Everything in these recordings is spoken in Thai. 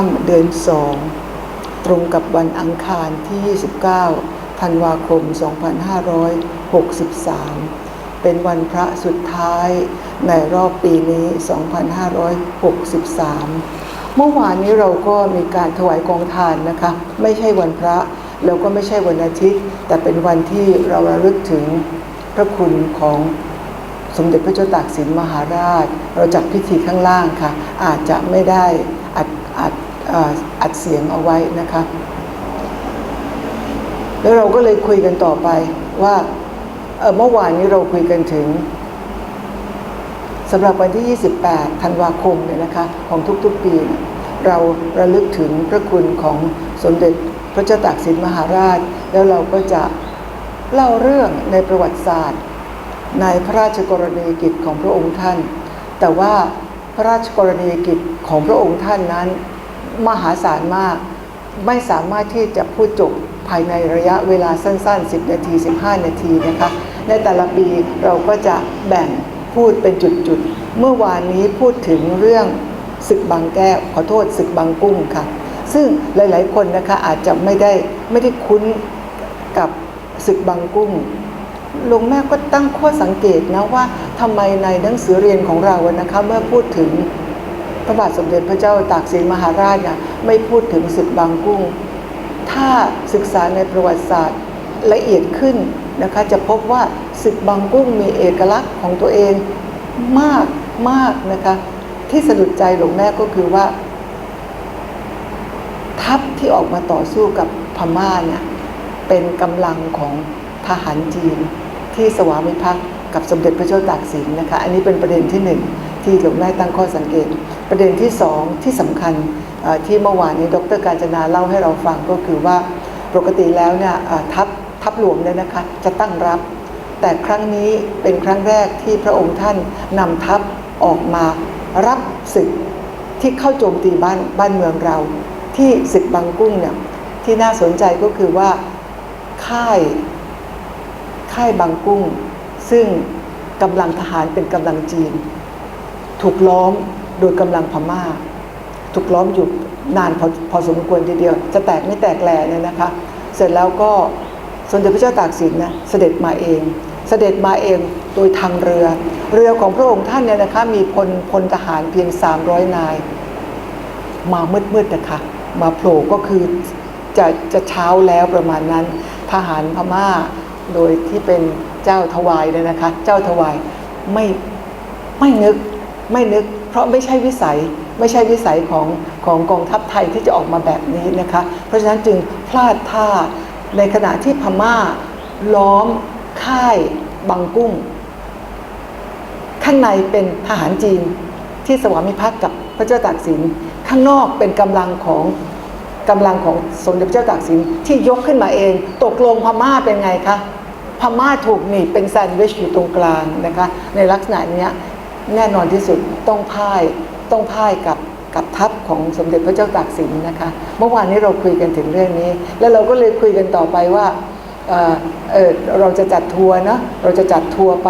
ค่ำเดือน2ตรงกับวันอังคารที่ 29 ธันวาคม 2563 เป็นวันพระสุดท้ายในรอบปีนี้ 2563 เมื่อวานนี้เราก็มีการถวายกองทานนะคะ ไม่ใช่วันพระแล้วก็ไม่ใช่วันอาทิตย์ แต่เป็นวันที่เราระลึกถึงพระคุณของสมเด็จพระเจ้าตากสินมหาราช เราจัดพิธีข้างล่างค่ะ อาจจะไม่ได้อัด อัดเสียงเอาไว้นะคะ แล้วเราก็เลยคุยกันต่อไปว่าเมื่อวานนี้เราคุยกันถึงสำหรับวันที่ 28 ธันวาคมเนี่ยนะคะของทุกๆปี เราระลึกถึงพระคุณของสมเด็จพระเจ้าตากสินมหาราช แล้วเราก็จะเล่าเรื่องในประวัติศาสตร์ ในพระราชกรณียกิจของพระองค์ท่าน แต่ว่าพระราชกรณียกิจของพระองค์ท่านนั้น มหาศาลมาก ไม่สามารถที่จะพูดจบภายในระยะเวลาสั้น ๆ 10 นาที 15 นาทีนะคะ ในแต่ละปีเราก็จะแบ่งพูดเป็นจุดๆ เมื่อวานนี้พูดถึงเรื่องศึกบางแก้วขอโทษศึกบางกุ้งค่ะ ซึ่งหลายๆคนนะคะอาจจะไม่ได้ไม่ได้คุ้นกับศึกบางกุ้งหลวงแม่ก็ตั้งข้อสังเกตนะว่าทำไมในหนังสือเรียนของเรานะคะเมื่อพูดถึง ระบาทสมเด็จพระเจ้าตากสินมหาราชเนี่ยไม่พูดถึงศึกบางกุ้ง ถ้าศึกษาในประวัติศาสตร์ละเอียดขึ้นนะคะจะพบว่าศึกบางกุ้งมีเอกลักษณ์ของตัวเองมากมากนะคะที่สะดุดใจหลวงแม่ก็คือว่า ทัพที่ออกมาต่อสู้กับพม่าเนี่ยเป็นกำลังของทหารจีนที่สวามิภักดิ์กับสมเด็จพระเจ้าตากสินนะคะ อันนี้เป็นประเด็นที่หนึ่ง ที่หลวงแม่ตั้งข้อสังเกต ประเด็นที่สองที่สำคัญที่เมื่อวานนี้ดรการจนาเล่าให้เราฟังก็คือว่าปกติแล้วเนี่ยทัพทัพหลวงเนี่ยนะคะจะตั้งรับ แต่ครั้งนี้เป็นครั้งแรกที่พระองค์ท่านนำทัพออกมารับศึกที่เข้าโจมตีบ้านบ้านเมืองเรา ที่ศึกบางกุ้งเนี่ยที่น่าสนใจก็คือว่าค่ายค่ายบางกุ้ง ซึ่งกำลังทหารเป็นกำลังจีน ถูกล้อมโดยกำลังพม่า ถูกล้อมอยู่นานพอพอสมควรทีเดียว จะแตกไม่แตกแหล่เนี่ยนะคะ เสร็จแล้วก็สมเด็จพระเจ้าตากสินนะเสด็จมาเอง เสด็จมาเองโดยทางเรือ เรือของพระองค์ท่านเนี่ยนะคะมีพลพลทหารเพียง 300 นาย มามืดๆนะคะ มาโผล่ก็คือจะจะเช้าแล้วประมาณนั้น ทหารพม่าโดยที่เป็นเจ้าทวายเนี่ยนะคะ เจ้าทวายไม่ไม่นึก ไม่นึก เพราะไม่ใช่วิสัยไม่ใช่วิสัยของของกองทัพไทยที่จะออกมาแบบนี้นะคะ เพราะฉะนั้นจึงพลาดท่าในขณะที่พม่าล้อมค่ายบางกุ้ง ข้างในเป็นทหารจีนที่สวามิภักดิ์กับพระเจ้าตากสิน ข้างนอกเป็นกำลังของกำลังของสมเด็จพระเจ้าตากสินที่ยกขึ้นมาเอง ตกลงพม่าเป็นไงคะพม่าถูกหนีเป็นแซนด์วิชอยู่ตรงกลางนะคะในลักษณะเนี้ย แน่นอนที่สุดต้องพ่ายต้องพ่ายกับกับทัพของสมเด็จพระเจ้าตากสินนะคะ เมื่อวานนี้เราคุยกันถึงเรื่องนี้ แล้วเราก็เลยคุยกันต่อไปว่าเเเราจะจัดทัวร์นะเราจะจัดทัวร์ไป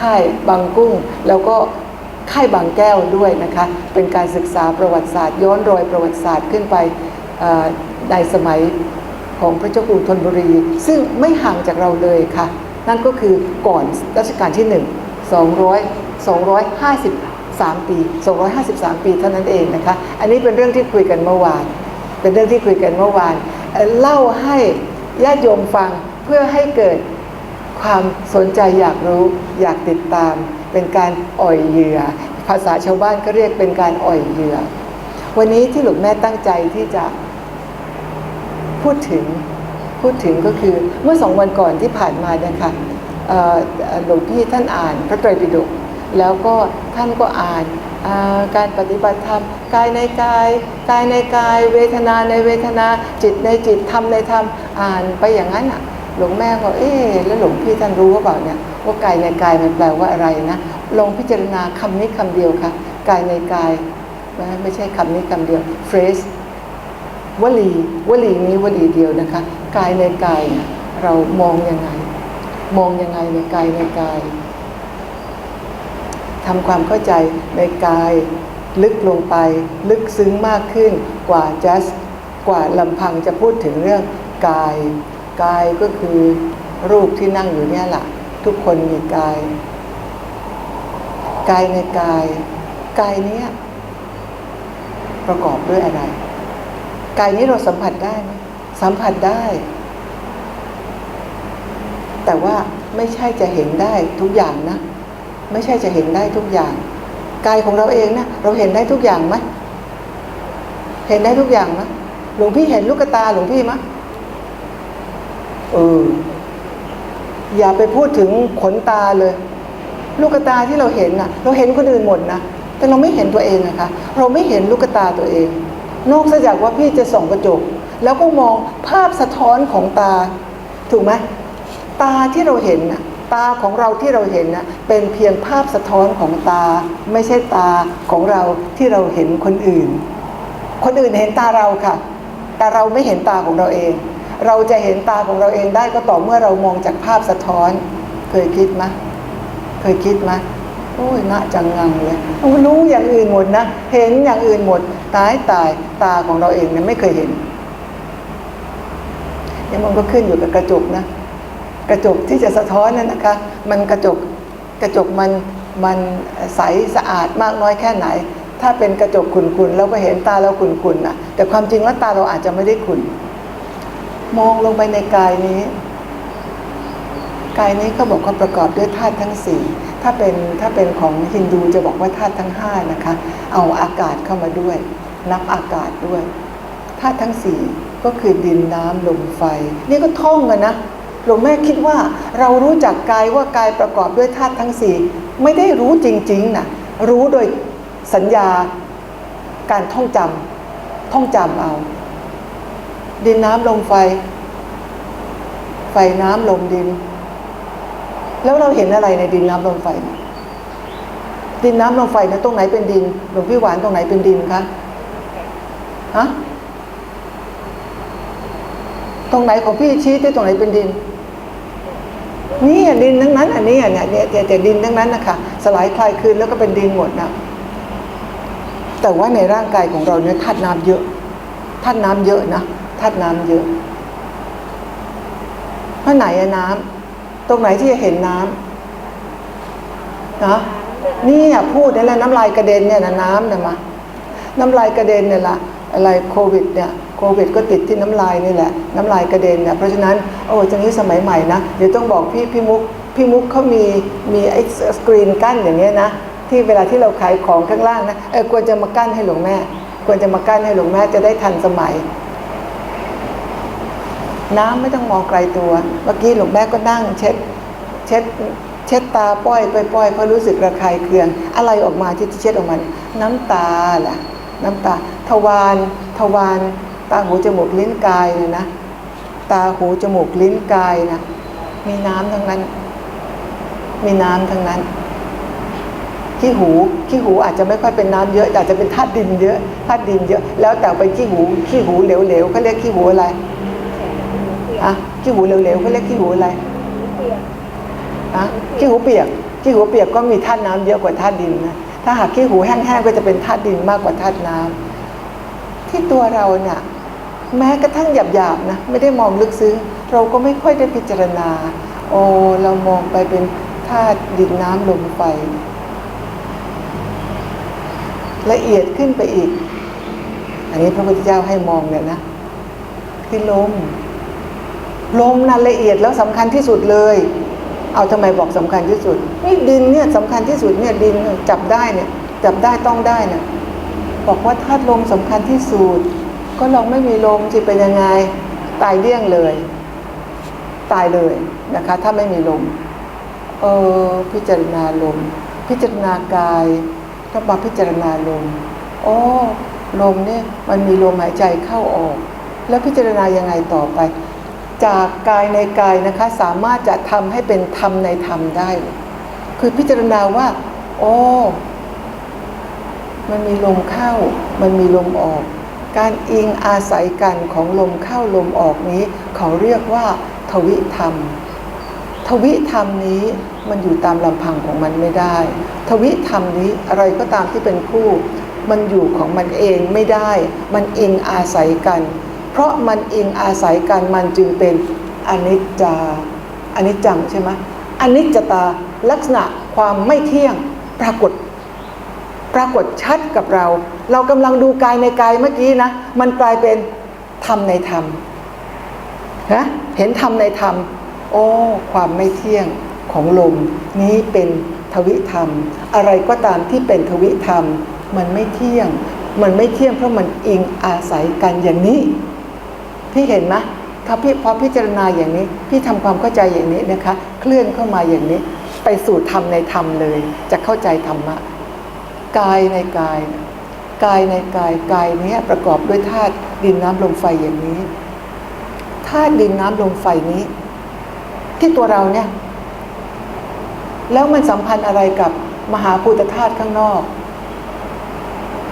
ค่ายบางกุ้ง แล้วก็ค่ายบางแก้วด้วยนะคะ เป็นการศึกษาประวัติศาสตร์ย้อนรอยประวัติศาสตร์ขึ้นไปในสมัยของพระเจ้ากรุงธนบุรี ซึ่งไม่ห่างจากเราเลยค่ะ นั่นก็คือก่อนรัชกาลที่ 1 2 253 ปี 253 ปีเท่านั้นเองนะคะ อันนี้เป็นเรื่องที่คุยกันเมื่อวาน เป็นเรื่องที่คุยกันเมื่อวาน เล่าให้ญาติโยมฟังเพื่อให้เกิดความสนใจอยากรู้อยากติดตาม เป็นการอ่อยเหยื่อ ภาษาชาวบ้านก็เรียกเป็นการอ่อยเหยื่อ วันนี้ที่หลวงแม่ตั้งใจที่จะพูดถึงพูดถึงก็คือเมื่อสองวันก่อนที่ผ่านมาเนี่ยค่ะหลวงพี่ท่านอ่านพระไตรปิฎก แล้วก็ท่านก็อ่านการปฏิบัติธรรมกายในกายกายในกาย เวทนาในเวทนาจิตในจิตธรรมในธรรมอ่านไปอย่างนั้นอะหลวงแม่ก็เอ๊แล้วหลวงพี่ท่านรู้ว่าเปล่าเนี่ยว่ากายในกายมันแปลว่าอะไรนะลองพิจารณาคำนี้คำเดียวค่ะกายในกายนะไม่ใช่คำนี้คำเดียว phrase วลีวลีนี้วลีเดียวนะคะ กายในกายเนี่ยเรามองยังไง มองยังไงในกายในกาย ทำความเข้าใจในกาย ลึกลงไป ลึกซึ้งมากขึ้นกว่า just กว่าลำพังจะพูดถึงเรื่องกาย กายก็คือรูปที่นั่งอยู่เนี่ยแหละทุกคนมีกาย กายในกาย กายเนี้ยประกอบด้วยอะไร กายนี้เราสัมผัสได้ไหมสัมผัสได้ แต่ว่าไม่ใช่จะเห็นได้ทุกอย่างนะ ไม่ใช่จะเห็นได้ทุกอย่างกายของเราเองนะเราเห็นได้ทุกอย่างไหมเห็นได้ทุกอย่างไหมหลวงพี่เห็นลูกตาหลวงพี่ไหมเอออย่าไปพูดถึงขนตาเลย ลูกตาที่เราเห็นน่ะ เราเห็นคนอื่นหมดนะแต่เราไม่เห็นตัวเองนะคะเราไม่เห็นลูกตาตัวเอง นอกจากว่าพี่จะส่องกระจก แล้วก็มองภาพสะท้อนของตา ถูกไหมตาที่เราเห็นน่ะ ตาของเราที่เราเห็นนะเป็นเพียงภาพสะท้อนของตา ไม่ใช่ตาของเราที่เราเห็นคนอื่น คนอื่นเห็นตาเราค่ะ แต่เราไม่เห็นตาของเราเอง เราจะเห็นตาของเราเองได้ก็ต่อเมื่อเรามองจากภาพสะท้อน เคยคิดไหมเคยคิดไหมโอ้ยน่าจังงังเลยรู้อย่างอื่นหมดนะ เห็นอย่างอื่นหมด ตายตายตาของเราเองเนี่ยไม่เคยเห็นนี่มันก็ขึ้นอยู่กับกระจกนะ กระจกที่จะสะท้อนนั่นนะคะ มันกระจกกระจกมันมันใสสะอาดมากน้อยแค่ไหน ถ้าเป็นกระจกขุ่นๆเราก็เห็นตาเราขุ่นๆนะแต่ความจริงแล้วตาเราอาจจะไม่ได้ขุ่นมองลงไปในกายนี้ กายนี้เขาบอกว่าประกอบด้วยธาตุทั้งสี่ถ้าเป็นถ้าเป็นของฮินดูจะบอกว่าธาตุทั้งห้านะคะ เอาอากาศเข้ามาด้วย นับอากาศด้วยธาตุทั้งสี่ก็คือดินน้ำลมไฟ นี่ก็ท่องกันนะ หลวงแม่คิดว่าเรารู้จักกายว่ากายประกอบด้วยธาตุทั้งสี่ไม่ได้รู้จริงๆนะรู้โดยสัญญาการท่องจำท่องจำเอา ดินน้ำลมไฟ ไฟน้ำลมดิน แล้วเราเห็นอะไรในดินน้ำลมไฟ ดินน้ำลมไฟนะตรงไหนเป็นดินหลวงพี่หวานตรงไหนเป็นดินคะฮะตรงไหนของพี่ชี้ที่ตรงไหนเป็นดิน นี่ดินทั้งนั้นอันนี้อะเนี่ยเนี่ยแต่ดินทั้งนั้นนะคะสลายคลายคืนแล้วก็เป็นดินหมดนะแต่ว่าในร่างกายของเราเนี่ยธาตุน้ำเยอะธาตุน้ำเยอะนะธาตุน้ำเยอะเพราะไหนอะน้ำตรงไหนที่จะเห็นน้ำนะนี่อะพูดนี่แหละน้ำลายกระเด็นเนี่ยนะน้ำเนี่ยมา น้ำลายกระเด็นเนี่ยละอะไรโควิดเนี่ย โควิดก็ติดที่น้ำลายนี่แหละ น้ำลายกระเด็นเนี่ยเพราะฉะนั้นโอ้จังนี้สมัยใหม่นะเดี๋ยวต้องบอกพี่พี่มุกพี่มุกเขามีมีไอ้สกรีนกั้นอย่างเงี้ยนะที่เวลาที่เราขายของข้างล่างนะเออควรจะมากั้นให้หลวงแม่ ควรจะมากั้นให้หลวงแม่จะได้ทันสมัย น้ำไม่ต้องมองไกลตัว เมื่อกี้หลวงแม่ก็นั่ง เช็ดเช็ดเช็ดตาป้อยป้อยป้อยเพราะรู้สึกระคายเคือง อะไรออกมาที่เช็ดออกมา น้ำตาล่ะ น้ำตา ทวารทวาร ตาหูจมูกลิ้นกายเนี่ยนะ ตาหูจมูกลิ้นกายนะ มีน้ำทั้งนั้น มีน้ำทั้งนั้น ขี้หู ขี้หูอาจจะไม่ค่อยเป็นน้ำเยอะอาจจะเป็นธาตุดินเยอะ ธาตุดินเยอะ แล้วแต่ไปขี้หู ขี้หูเหลวๆเขาเรียกขี้หูอะไร อะ ขี้หูเหลวๆเขาเรียกขี้หูอะไรอะขี้หูเปียก ขี้หูเปียกก็มีธาตุน้ำเยอะกว่าธาตุดินนะ ถ้าหากขี้หูแห้งๆก็จะเป็นธาตุดินมากกว่าธาตุน้ำที่ตัวเราเนี่ย แม้กระทั่งหยาบๆนะไม่ได้มองลึกซึ้ง เราก็ไม่ค่อยได้พิจารณา โอ้เรามองไปเป็นธาตุดินน้ำลมไฟละเอียดขึ้นไปอีก อันนี้พระพุทธเจ้าให้มองเนี่ยนะที่ลม ลมนั่นละเอียดแล้วสำคัญที่สุดเลย เอาทำไมบอกสำคัญที่สุดนี่ดินเนี่ยสำคัญที่สุดเนี่ยดินจับได้เนี่ยจับได้ต้องได้เนี่ยบอกว่าธาตุลมสำคัญที่สุด ก็ลองไม่มีลมจะเป็นยังไงตายเลี่ยงเลย ตายเลยนะคะ ถ้าไม่มีลมเออพิจารณาลม พิจารณากายก็มาพิจารณาลมโอ๋อลมเนี่ยมันมีลมหายใจเข้าออก แล้วพิจารณายังไงต่อไป จากกายในกายนะคะ สามารถจะทำให้เป็นธรรมในธรรมได้ คือพิจารณาว่า โอ๋อมันมีลมเข้า มันมีลมออก การอิงอาศัยกันของลมเข้าลมออกนี้ เขาเรียกว่า ทวิธรรม ทวิธรรมนี้มันอยู่ตามลำพังของมันไม่ได้ ทวิธรรมนี้อะไรก็ตามที่เป็นคู่ มันอยู่ของมันเองไม่ได้ มันอิงอาศัยกัน เพราะมันอิงอาศัยกันมันจึงเป็นอนิจจาอนิจจังใช่ไหมอนิจจตาลักษณะความไม่เที่ยงปรากฏ ปรากฏชัดกับเรา เรากำลังดูกายในกายเมื่อกี้นะ มันกลายเป็นธรรมในธรรมนะเห็นธรรมในธรรม โอ้ ความไม่เที่ยงของลม นี้เป็นทวิธรรม อะไรก็ตามที่เป็นทวิธรรม มันไม่เที่ยง มันไม่เที่ยงเพราะมันอิงอาศัยกันอย่างนี้ พี่เห็นไหมถ้าพี่พอพิจารณาอย่างนี้ พี่ทำความเข้าใจอย่างนี้นะคะ เคลื่อนเข้ามาอย่างนี้ ไปสู่ธรรมในธรรมเลย จะเข้าใจธรรมะกายในกายนะ กายในกายกายนี้ประกอบด้วยธาตุดินน้ำลมไฟอย่างนี้ธาตุดินน้ำลมไฟนี้ ที่ตัวเราเนี่ย แล้วมันสัมพันธ์อะไรกับมหาภูตธาตุข้างนอก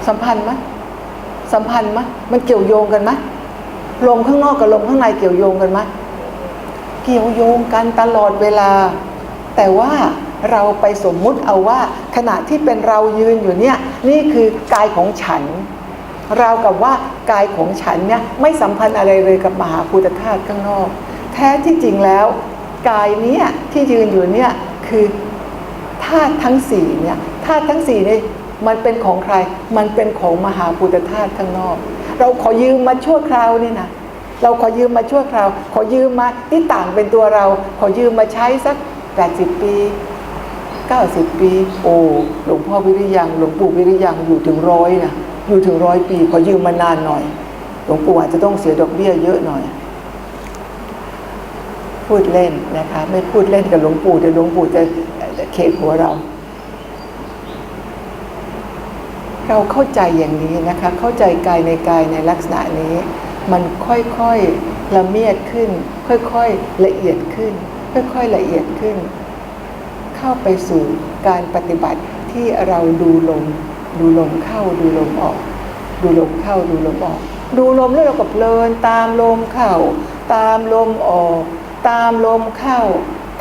สัมพันธ์ไหมสัมพันธ์ไหมมันเกี่ยวโยงกันไหมลมข้างนอกกับลมข้างในเกี่ยวโยงกันไหมเกี่ยวโยงกันตลอดเวลา แต่ว่า เราไปสมมุติเอาว่า ขณะที่เป็นเรายืนอยู่เนี่ยนี่คือกายของฉันเรากับว่ากายของฉันเนี่ยไม่สัมพันธ์อะไรเลยกับมหาภูตธาตุข้างนอก แท้ที่จริงแล้ว กายเนี้ที่ยืนอยู่เนี่ยคือธาตุทั้งสี่เนี่ยธาตุทั้งสี่นี่มันเป็นของใคร มันเป็นของมหาภูตธาตุข้างนอก เราขอยืมมาชั่วคราวนี่นะเราขอยืมมาชั่วคราว ขอยืมมาที่ต่างเป็นตัวเรา ขอยืมมาใช้สัก 80 ปี 90 ปี โอ้หลวงพ่อวิริยังหลวงปู่วิริยังอยู่ถึงร้อยนะอยู่ถึงร้อยปีขอยืมมานานหน่อย หลวงปู่อาจจะต้องเสียดอกเบี้ยเยอะหน่อย พูดเล่นนะคะ ไม่พูดเล่นกับหลวงปู่เดี๋ยวหลวงปู่จะเขกหัวเรา เราเข้าใจอย่างนี้นะคะ เข้าใจกายในกายในลักษณะนี้ มันค่อยๆละเมียดขึ้น ค่อยๆละเอียดขึ้น ค่อยๆละเอียดขึ้น เข้าไปสู่การปฏิบัติที่เราดูลมดูลมเข้าดูลมออก ดูลมเข้าดูลมออก ดูลมแล้วเราก็เพลินตามลมเข้า ตามลมออก ตามลมเข้า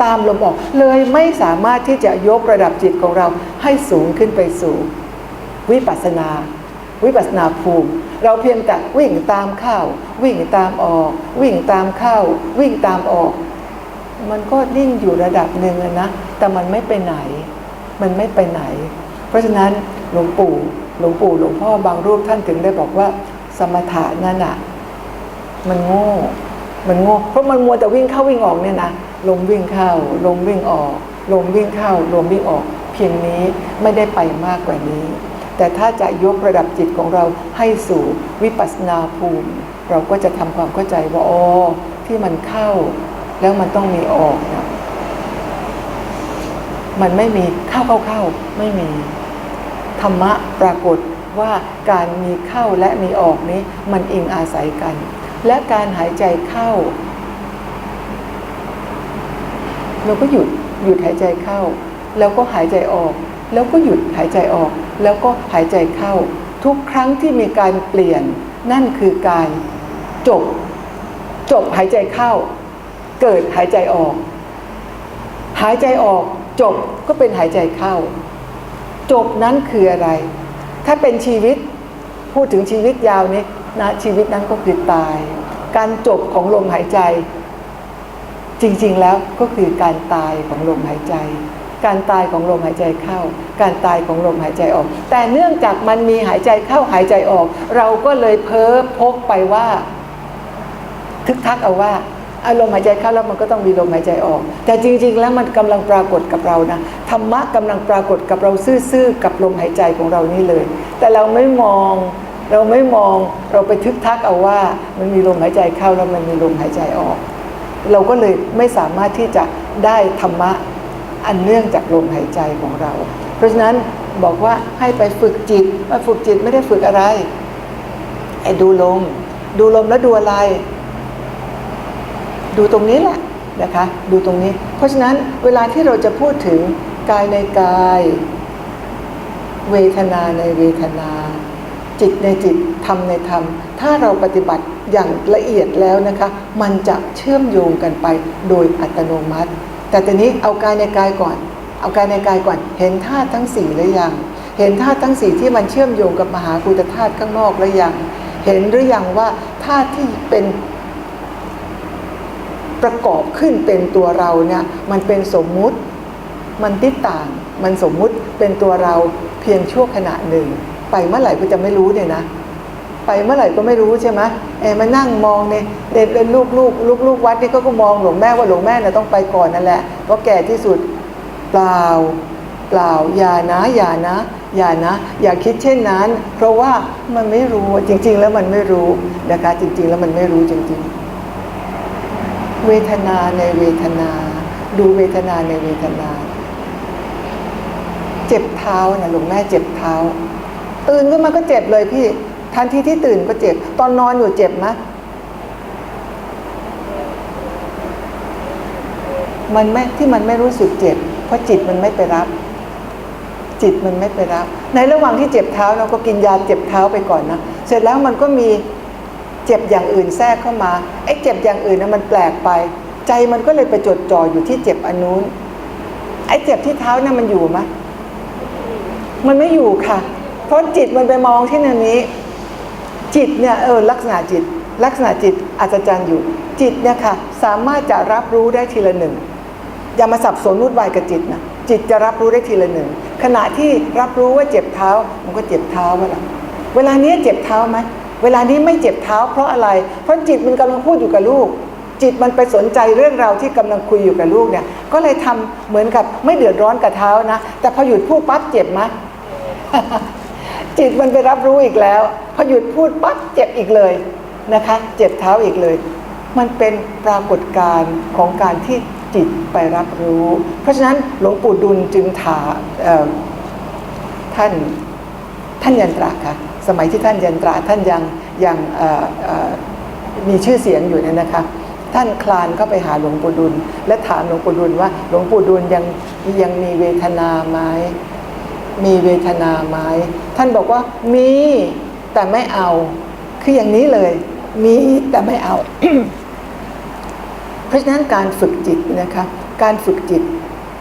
ตามลมออก เลยไม่สามารถที่จะยกระดับจิตของเราให้สูงขึ้นไปสู่ วิปัสสนา วิปัสสนาภูมิ เราเพียงแต่วิ่งตามเข้า วิ่งตามออก วิ่งตามเข้า วิ่งตามออก มันก็นิ่งอยู่ระดับหนึ่งนะ แต่มันไม่ไปไหน มันไม่ไปไหน เพราะฉะนั้นหลวงปู่หลวงปู่หลวงพ่อบางรูปท่านถึงได้บอกว่า สมถะนั่นอะมันโง่ มันโง่ เพราะมันมัวแต่วิ่งเข้าวิ่งออกเนี่ยนะลมวิ่งเข้าลมวิ่งออก ลมวิ่งเข้าลมวิ่งออก เพียงนี้ไม่ได้ไปมากกว่านี้ แต่ถ้าจะยกระดับจิตของเราให้สู่วิปัสสนาภูมิ เราก็จะทำความเข้าใจว่าอ๋อที่มันเข้า แล้วมันต้องมีออกนะ มันไม่มีเข้าเข้าเข้าไม่มี ธรรมะปรากฏว่าการมีเข้าและมีออกนี้ มันอิงอาศัยกัน และการหายใจเข้า เราก็หยุดหยุดหายใจเข้า แล้วก็หายใจออก แล้วก็หยุดหายใจออก แล้วก็หายใจเข้า ทุกครั้งที่มีการเปลี่ยน นั่นคือการจบ จบหายใจเข้า เกิดหายใจออก หายใจออก จบก็เป็นหายใจเข้า จบนั้นคืออะไร ถ้าเป็นชีวิตพูดถึงชีวิตยาวนี้นะชีวิตนั้นก็คือตาย การจบของลมหายใจ จริงๆแล้วก็คือการตายของลมหายใจ การตายของลมหายใจเข้า การตายของลมหายใจออก แต่เนื่องจากมันมีหายใจเข้าหายใจออก เราก็เลยเพ้อพกไปว่า ทึกทักเอาว่า อารมณ์หายใจเข้าแล้วมันก็ต้องมีลมหายใจออก แต่จริง ๆ แล้วมันกำลังปรากฏกับเรานะธรรมะกำลังปรากฏกับเราซื่อๆกับลมหายใจของเรานี่เลย แต่เราไม่มองเราไม่มองเราไปทึกทักเอาว่ามันมีลมหายใจเข้าแล้วมันมีลมหายใจออก เราก็เลยไม่สามารถที่จะได้ธรรมะอันเนื่องจากลมหายใจของเรา เพราะฉะนั้นบอกว่าให้ไปฝึกจิตมาฝึกจิตไม่ได้ฝึกอะไรไอ้ดูลม ดูลมแล้วดูอะไร ดูตรงนี้แหละนะคะดูตรงนี้ เพราะฉะนั้นเวลาที่เราจะพูดถึงกายในกาย เวทนาในเวทนา จิตในจิตธรรมในธรรม ถ้าเราปฏิบัติอย่างละเอียดแล้วนะคะ มันจะเชื่อมโยงกันไปโดยอัตโนมัติ แต่ตอนนี้เอากายในกายก่อน เอากายในกายก่อน เห็นธาตุทั้งสี่หรือยัง เห็นธาตุทั้งสี่ที่มันเชื่อมโยงกับมหาภูตธาตุข้างนอกหรือยัง เห็นหรือยังว่าธาตุที่เป็น ประกอบขึ้นเป็นตัวเราเนี่ยมันเป็นสมมุติ มันติดต่าง มันสมมุติเป็นตัวเราเพียงชั่วขณะหนึ่ง ไปเมื่อไหร่ก็จะไม่รู้เนี่ยนะ ไปเมื่อไหร่ก็ไม่รู้ใช่ไหมเอมานั่งมองเนี่ยเด็กเป็นลูกลูกลูกลูกวัดนี่ก็ก็มองหลวงแม่ว่าหลวงแม่น่ะต้องไปก่อนนั่นแหละเพราะแก่ที่สุดเปล่าเปล่าอย่านะอย่านะอย่านะ อย่าคิดเช่นนั้น เพราะว่ามันไม่รู้จริง ๆ แล้วมันไม่รู้นะคะจริง ๆ แล้วมันไม่รู้จริง ๆ เวทนาในเวทนา ดูเวทนาในเวทนา เจ็บเท้านะหลวงแม่เจ็บเท้า ตื่นขึ้นมาก็เจ็บเลยพี่ ทันทีที่ตื่นก็เจ็บ ตอนนอนอยู่เจ็บไหมมันไม่ที่มันไม่รู้สึกเจ็บ เพราะจิตมันไม่ไปรับ จิตมันไม่ไปรับ ในระหว่างที่เจ็บเท้าเราก็กินยาเจ็บเท้าไปก่อนนะเสร็จแล้วมันก็มี เจ็บอย่างอื่นแทรกเข้ามาไอ้เจ็บอย่างอื่นนะมันแปลกไป ใจมันก็เลยไปจดจ่ออยู่ที่เจ็บอันนู้น ไอ้เจ็บที่เท้าเนี่ยมันอยู่ไหมมันไม่อยู่ค่ะ เพราะจิตมันไปมองที่นั่นนี้ จิตเนี่ยเออลักษณะจิต ลักษณะจิตอัศจรรย์อยู่ จิตเนี่ยค่ะ สามารถจะรับรู้ได้ทีละหนึ่งอย่ามาสับสนวุ่นวายกับจิตนะจิตจะรับรู้ได้ทีละหนึ่งขณะที่รับรู้ว่าเจ็บเท้า มันก็เจ็บเท้าเวลาเวลานี้เจ็บเท้าไหม เวลานี้ไม่เจ็บเท้าเพราะอะไร เพราะจิตมันกำลังพูดอยู่กับลูก จิตมันไปสนใจเรื่องราวที่กำลังคุยอยู่กับลูกเนี่ย ก็เลยทำเหมือนกับไม่เดือดร้อนกับเท้านะ แต่พอหยุดพูดปั๊บเจ็บไหมจิตมันไปรับรู้อีกแล้ว พอหยุดพูดปั๊บเจ็บอีกเลยนะคะ เจ็บเท้าอีกเลย มันเป็นปรากฏการณ์ของการที่จิตไปรับรู้ เพราะฉะนั้นหลวงปู่ดุลจึงถามท่านท่านยันตราค่ะ สมัยที่ท่านยันตราท่านยังยังมีชื่อเสียงอยู่เนี่ยนะคะท่านคลานเข้าไปหาหลวงปู่ดุล และถามหลวงปู่ดุลว่าหลวงปู่ดุลยังยังมีเวทนาไหมมีเวทนาไหมท่านบอกว่ามีแต่ไม่เอา คืออย่างนี้เลย มีแต่ไม่เอา เพราะฉะนั้นการฝึกจิตนะคะการฝึกจิต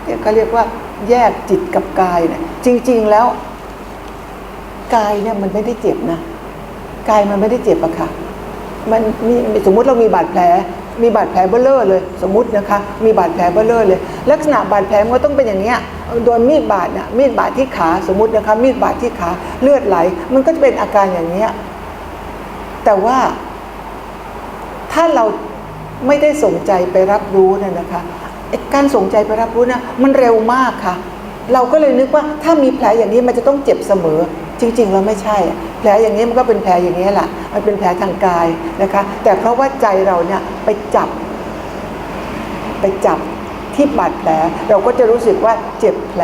เนี่ยก็เรียกว่าแยกจิตกับกายเนี่ยจริง ๆ แล้ว กายเนี่ยมันไม่ได้เจ็บนะกายมันไม่ได้เจ็บอะค่ะ มันมีสมมุติเรามีบาดแผล มีบาดแผลเบ้อเร่อเลย สมมตินะคะ มีบาดแผลเบ้อเร่อเลย ลักษณะบาดแผลมันก็ต้องเป็นอย่างเนี้ยโดนมีดบาดเนี่ยมีดบาดที่ขาสมมตินะคะ มีดบาดที่ขาเลือดไหล มันก็จะเป็นอาการอย่างเนี้ยแต่ว่า ถ้าเราไม่ได้สนใจไปรับรู้เนี่ยนะคะการสนใจไปรับรู้นะมันเร็วมากค่ะ เราก็เลยนึกว่าถ้ามีแผลอย่างนี้มันจะต้องเจ็บเสมอ จริงๆแล้วไม่ใช่ แผลอย่างนี้มันก็เป็นแผลอย่างนี้แหละมันเป็นแผลทางกายนะคะ แต่เพราะว่าใจเราเนี่ยไปจับ ไปจับที่บาดแผล เราก็จะรู้สึกว่าเจ็บแผล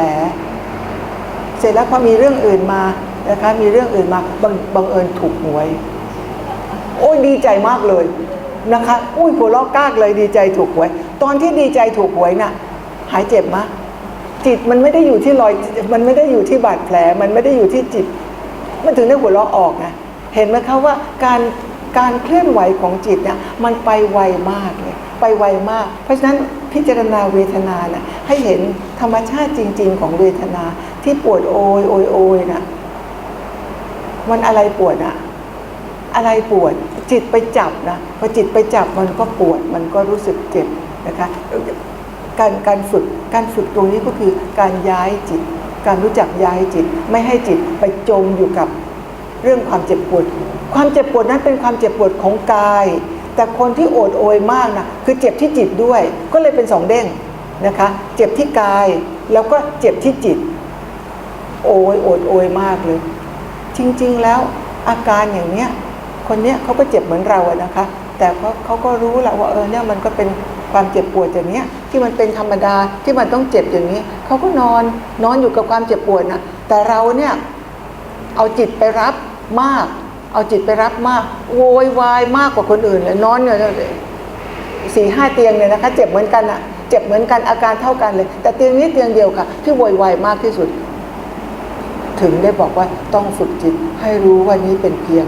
เสร็จแล้วพอมีเรื่องอื่นมานะคะมีเรื่องอื่นมาบังบังเอิญถูกหวย โอ้ยดีใจมากเลยนะคะ อุ้ยหัวเราะกากเลยดีใจถูกหวย ตอนที่ดีใจถูกหวยน่ะ หายเจ็บมะ จิตมันไม่ได้อยู่ที่รอย มันไม่ได้อยู่ที่บาดแผล มันไม่ได้อยู่ที่จิต มันถึงได้หัวเราะออกไงเห็นไหมคะว่าการการเคลื่อนไหวของจิตเนี่ยมันไปไวมากเลยไปไวมาก เพราะฉะนั้นพิจารณาเวทนาน่ะให้เห็นธรรมชาติจริง ๆ ของเวทนาที่ปวดโอยโอยโอยน่ะมันอะไรปวดอะอะไรปวด จิตไปจับนะพอจิตไปจับมันก็ปวด มันก็รู้สึกเจ็บนะคะ การการฝึกการฝึกตรงนี้ก็คือการย้ายจิต การรู้จักย้ายจิต ไม่ให้จิตไปจมอยู่กับเรื่องความเจ็บปวด ความเจ็บปวดนั้นเป็นความเจ็บปวดของกาย แต่คนที่โอดโอยมากนะคือเจ็บที่จิตด้วย ก็เลยเป็นสองเด้งนะคะ เจ็บที่กายแล้วก็เจ็บที่จิต โอยโอดโอยมากเลย จริงๆแล้วอาการอย่างเนี้ยคนเนี้ยเขาก็เจ็บเหมือนเราอะนะคะ แต่เขาเขาก็รู้แหละว่าเออเนี่ยมันก็เป็น ความเจ็บปวดอย่างนี้ที่มันเป็นธรรมดาที่มันต้องเจ็บอย่างนี้เขาก็นอนนอนอยู่กับความเจ็บปวดนะแต่เราเนี่ยเอาจิตไปรับมาก เอาจิตไปรับมากโวยวายมากกว่าคนอื่นเลยนอนเนี่ยสี่ห้าเตียงเนี่ยนะคะเจ็บเหมือนกันอะเจ็บเหมือนกันอาการเท่ากันเลย แต่เตียงนี้เตียงเดียวค่ะ ที่โวยวายมากที่สุด ถึงได้บอกว่าต้องฝึกจิตให้รู้ว่านี้เป็นเพียง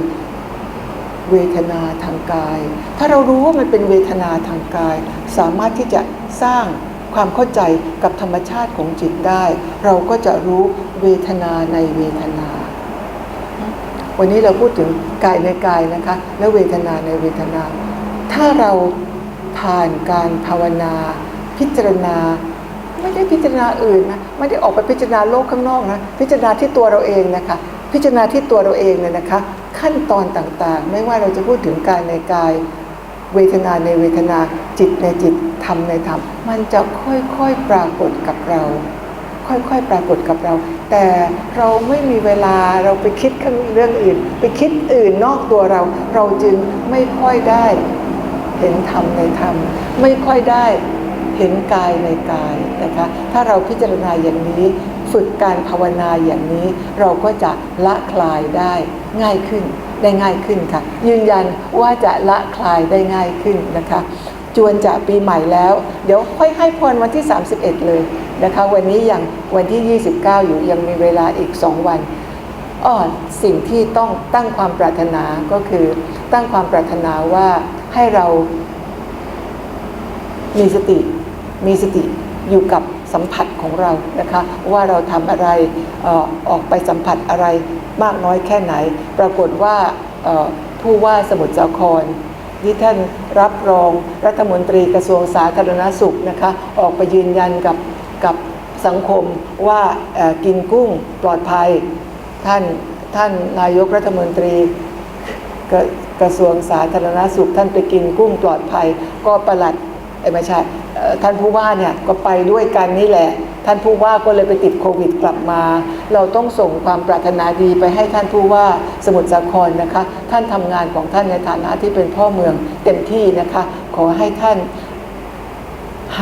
เวทนาทางกาย ถ้าเรารู้ว่ามันเป็นเวทนาทางกาย สามารถที่จะสร้างความเข้าใจกับธรรมชาติของจิตได้ เราก็จะรู้เวทนาในเวทนา วันนี้เราพูดถึงกายในกายนะคะ และเวทนาในเวทนา ถ้าเราผ่านการภาวนา พิจารณา ไม่ได้พิจารณาอื่นนะไม่ได้ออกไปพิจารณาโลกข้างนอกนะพิจารณาที่ตัวเราเองนะคะ พิจารณาที่ตัวเราเองเลยนะคะ ขั้นตอนต่างๆ ไม่ว่าเราจะพูดถึงกายในกาย เวทนาในเวทนาจิตในจิตธรรมในธรรม มันจะค่อยๆปรากฏกับเรา ค่อยๆปรากฏกับเรา แต่เราไม่มีเวลาเราไปคิดเรื่องอื่น ไปคิดอื่นนอกตัวเรา เราจึงไม่ค่อยได้เห็นธรรมในธรรม ไม่ค่อยได้เห็นกายในกายนะคะ ถ้าเราพิจารณาอย่างนี้ ฝึกการภาวนาอย่างนี้ เราก็จะละคลายได้ง่ายขึ้นได้ง่ายขึ้นค่ะ ยืนยันว่าจะละคลายได้ง่ายขึ้นนะคะ จวนจะปีใหม่แล้ว เดี๋ยวค่อยให้พรวันที่ 31 เลยนะคะ วันนี้ยังวันที่ 29 อยู่ยังมีเวลาอีก 2 วันอ้อสิ่งที่ต้องตั้งความปรารถนาก็คือตั้งความปรารถนาว่าให้เรามีสติมีสติอยู่กับ สัมผัสของเรานะคะว่าเราทำอะไรออกไปสัมผัสอะไรมากน้อยแค่ไหน ปรากฏว่าผู้ว่าสมุทรสาครที่ท่านรับรองรัฐมนตรีกระทรวงสาธารณสุขนะคะออกไปยืนยันกับกับสังคมว่ากินกุ้งปลอดภัย ท่านท่านนายกรัฐมนตรีกระกระทรวงสาธารณสุข ท่านไปกินกุ้งปลอดภัย ก็ประหลัดเอ้ไม่ใช่ ท่านผู้ว่าเนี่ยก็ไปด้วยกันนี่แหละ ท่านผู้ว่าก็เลยไปติดโควิดกลับมา เราต้องส่งความปรารถนาดีไปให้ท่านผู้ว่าสมุทรสาครนะคะ ท่านทำงานของท่านในฐานะที่เป็นพ่อเมืองเต็มที่นะคะ ขอให้ท่าน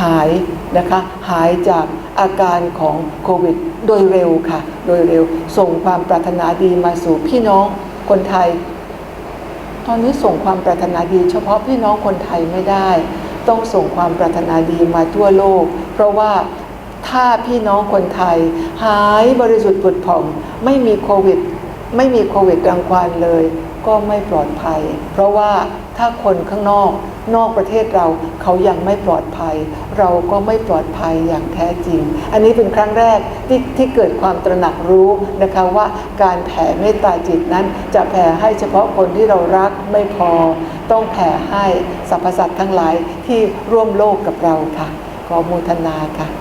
หายนะคะ หายจากอาการของโควิดโดยเร็วค่ะ โดยเร็วส่งความปรารถนาดีมาสู่พี่น้องคนไทย ตอนนี้ส่งความปรารถนาดี เฉพาะพี่น้องคนไทยไม่ได้ ต้องส่งความปรารถนาดีมาทั่วโลก เพราะว่าถ้าพี่น้องคนไทย หายบริสุทธิ์ผุดผ่อง ไม่มีโควิด ไม่มีโควิดกลางควันเลย ก็ไม่ปลอดภัย เพราะว่า ถ้าคนข้างนอก นอกประเทศเราเขายังไม่ปลอดภัย เราก็ไม่ปลอดภัยอย่างแท้จริง อันนี้เป็นครั้งแรกที่ที่เกิดความตระหนักรู้นะคะว่าการแผ่เมตตาจิตนั้น จะแผ่ให้เฉพาะคนที่เรารักไม่พอ ต้องแผ่ให้สรรพสัตว์ทั้งหลายที่ร่วมโลกกับเราค่ะขออนุทนาค่ะ